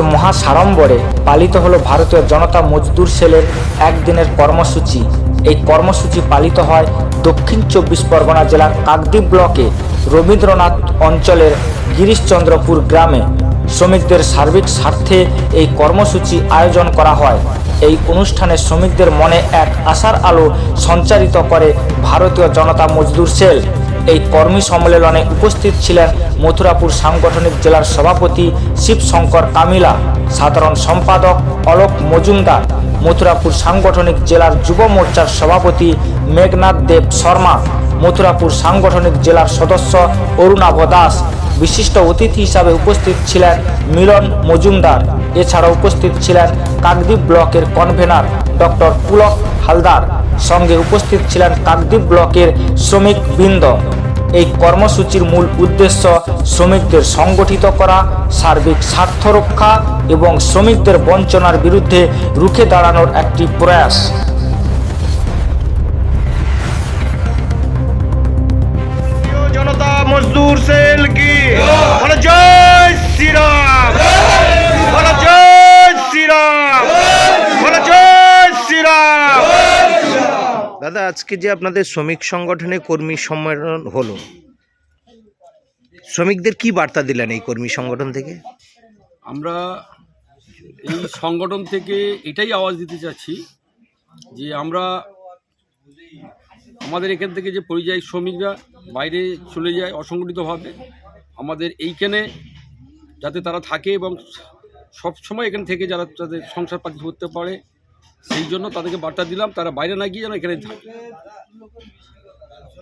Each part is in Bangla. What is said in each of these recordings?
আজ মহাসাড়ম্বরে পালিত হলো ভারতীয় জনতা মজদুর সেলের একদিনের কর্মসূচি। এই কর্মসূচি পালিত হয় দক্ষিণ চব্বিশ পরগনা জেলার কাকদ্বীপ ব্লকে রবীন্দ্রনাথ অঞ্চলের গিরিশচন্দ্রপুর গ্রামে। শ্রমিকদের সার্বিক স্বার্থে এই কর্মসূচি আয়োজন করা হয়। এই অনুষ্ঠানে শ্রমিকদের মনে এক আশার আলো সঞ্চারিত করে ভারতীয় জনতা মজদুর সেল। এই কর্মী সম্মেলনে উপস্থিত ছিলেন মথুরাপুর সাংগঠনিক জেলার সভাপতি শিবশঙ্কর কামিলা, সাধারণ সম্পাদক অলোক মজুমদার, মথুরাপুর সাংগঠনিক জেলার যুব মোর্চার সভাপতি মেঘনাথ দেব শর্মা, মথুরাপুর সাংগঠনিক জেলার সদস্য অরুণাভ দাস। বিশিষ্ট অতিথি হিসাবে উপস্থিত ছিলেন মিলন মজুমদার। এছাড়া উপস্থিত ছিলেন কাকদ্বীপ ব্লকের কনভেনার ডক্টর পুলক হালদার। সঙ্গে উপস্থিত ছিলেন কাকদ্বীপ ব্লকের শ্রমিক বৃন্দ। এই কর্মসূচির মূল উদ্দেশ্য শ্রমিকদের সংগঠিত করা, সার্বিক স্বার্থ রক্ষা এবং শ্রমিকদের বঞ্চনার বিরুদ্ধে রুখে দাঁড়ানোর একটি প্রয়াস। দাদা, আজকে যে আপনাদের শ্রমিক সংগঠনে কর্মী সম্মেলন হলো, শ্রমিকদের কি বার্তা দিলেন এই কর্মী সংগঠন থেকে? আমরা এই সংগঠন থেকে এটাই আওয়াজ দিতে চাচ্ছি যে আমরা আমাদের এখান থেকে যে পরিযায়ী শ্রমিকরা বাইরে চলে যায় অসংগঠিতভাবে, আমাদের এইখানে যাতে তারা থাকে এবং সবসময় এখান থেকে যারা তাদের সংসার পাতি করতে পারে সেই জন্য তাদেরকে বার্তা দিলাম তারা বাইরে না গিয়ে যেন এখানে থাকে।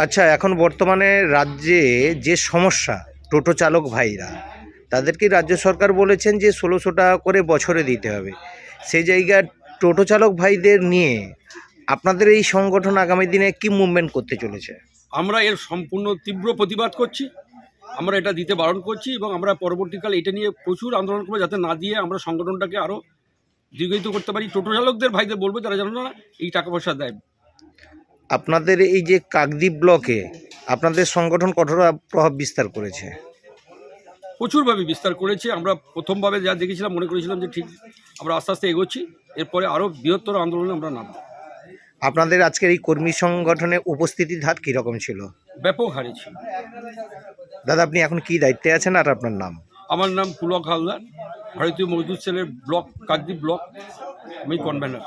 আচ্ছা এখন বর্তমানে রাজ্যে যে সমস্যা টোটো চালক ভাইরা তাদেরকে রাজ্য সরকার বলেছেন যে ষোলোশো টাকা করে বছরে দিতে হবে। সেই জায়গায় টোটো চালক ভাইদের নিয়ে আপনাদের এই সংগঠন আগামী দিনে কি মুভমেন্ট করতে চলেছে? আমরা এর সম্পূর্ণ তীব্র প্রতিবাদ করছি। আমরা এটা দিতে বারণ করছি এবং আমরা পরবর্তীকালে এটা নিয়ে প্রচুর আন্দোলন করব যাতে না দিয়ে আমরা সংগঠনটাকে আরও দীর্ঘায়িত করতে পারি। টোটো চালকদের ভাইদের বলব তারা যেন না এই টাকা পয়সা দেয়। আপনাদের এই যে কাকদ্বীপ ব্লকে আপনাদের সংগঠন কঠোর প্রভাব বিস্তার করেছে? প্রচুরভাবে বিস্তার করেছে। আমরা প্রথমভাবে যা দেখেছিলাম মনে করেছিলাম যে ঠিক আমরা আস্তে আস্তে এগোচ্ছি। এরপরে আরও বৃহত্তর আন্দোলনে আমরা নামব। আপনাদের আজকের এই কর্মী সংগঠনে উপস্থিতির ধার কীরকম ছিল? ব্যাপক হারে ছিল। দাদা আপনি এখন কি দায়িত্বে আছেন আর আপনার নাম? আমার নাম পুলক হালদার ভারতীয় মজদুর সেলের ব্লক কাকদ্বীপ ব্লক আমি কনভেনার।